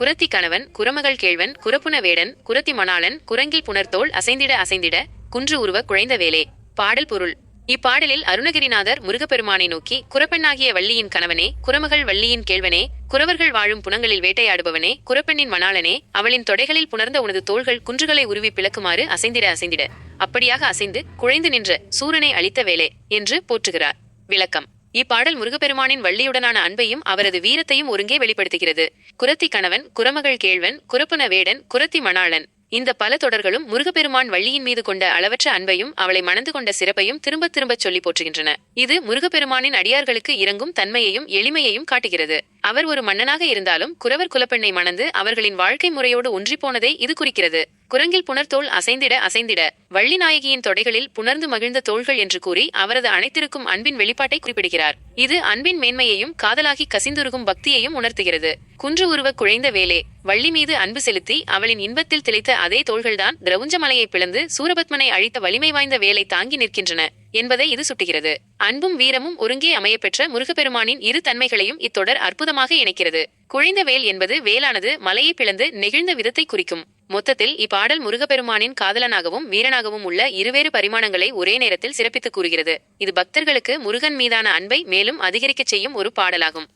குரத்தி கணவன் குரமகள் கேழ்வன் குரப்புன வேடன் குரத்தி மணாளன் குரங்கில் புணர்த்தோல் அசைந்திட அசைந்திட குன்று உருவ குழைந்த வேலே. பாடல் பொருள். இப்பாடலில் அருணகிரிநாதர் முருகப்பெருமானை நோக்கி குரப்பெண்ணாகிய வள்ளியின் கணவனே குரமகள் வள்ளியின் கேழ்வனே குறவர்கள் வாழும் புனங்களில் வேட்டையாடுபவனே குரப்பெண்ணின் மணாளனே அவளின் தொடைகளில் புணர்ந்த உனது தோள்கள் குன்றுகளை உருவி பிளக்குமாறு அசைந்திட அசைந்திட. அப்படியாக அசைந்து குழைந்து நின்ற சூரனை அளித்த வேலே என்று போற்றுகிறார். விளக்கம். இப்பாடல் முருகப்பெருமானின் வள்ளியுடனான அன்பையும் அவரது வீரத்தையும் ஒருங்கே வெளிப்படுத்துகிறது. குரத்தி கணவன் குரமகள் கேழ்வன் குரப்புன வேடன் குரத்தி மணாளன். இந்த பல தொடர்களும் முருகப்பெருமான் வள்ளியின் மீது கொண்ட அளவற்ற அன்பையும் அவளை மணந்து கொண்ட சிறப்பையும் திரும்பத் திரும்பச் சொல்லி போற்றுகின்றன. இது முருகப்பெருமானின் அடியார்களுக்கு இறங்கும் தன்மையையும் எளிமையையும் காட்டுகிறது. அவர் ஒரு மன்னனாக இருந்தாலும் குறவர் குலப்பெண்ணை மணந்து அவர்களின் வாழ்க்கை முறையோடு ஒன்றிப்போனதை இது குறிக்கிறது. குரங்கில் புணர்தோல் அசைந்திட அசைந்திட. வள்ளி நாயகியின் தொடைகளில் புணர்ந்து மகிழ்ந்த தோள்கள் என்று கூறி அவரது அனைத்திருக்கும் அன்பின் வெளிப்பாட்டை குறிப்பிடுகிறார். இது அன்பின் மேன்மையையும் காதலாகி கசிந்துருகும் பக்தியையும் உணர்த்துகிறது. குன்று உருவ குழைந்த வேலே வள்ளி மீது அன்பு செலுத்தி அவளின் இன்பத்தில் திளைத்த அதே தோள்கள்தான் திரவுஞ்ச மலையை பிளந்து சூரபத்மனை அழித்த வலிமை வாய்ந்த வேலை தாங்கி நிற்கின்றன. என்பதை இது சுட்டுகிறது. அன்பும் வீரமும் ஒருங்கே அமையப்பெற்ற முருகப்பெருமானின் இரு தன்மைகளையும் இத்தொடர் அற்புதமாக இணைக்கிறது. குழைந்த வேல் என்பது வேலானது மலையை பிளந்து நெகிழ்ந்த விதத்தை குறிக்கும். மொத்தத்தில் இப்பாடல் முருகப்பெருமானின் காதலனாகவும் வீரனாகவும் உள்ள இருவேறு பரிமாணங்களை ஒரே நேரத்தில் சிறப்பித்து கூறுகிறது. இது பக்தர்களுக்கு முருகன் மீதான அன்பை மேலும் அதிகரிக்கச் செய்யும் ஒரு பாடலாகும்.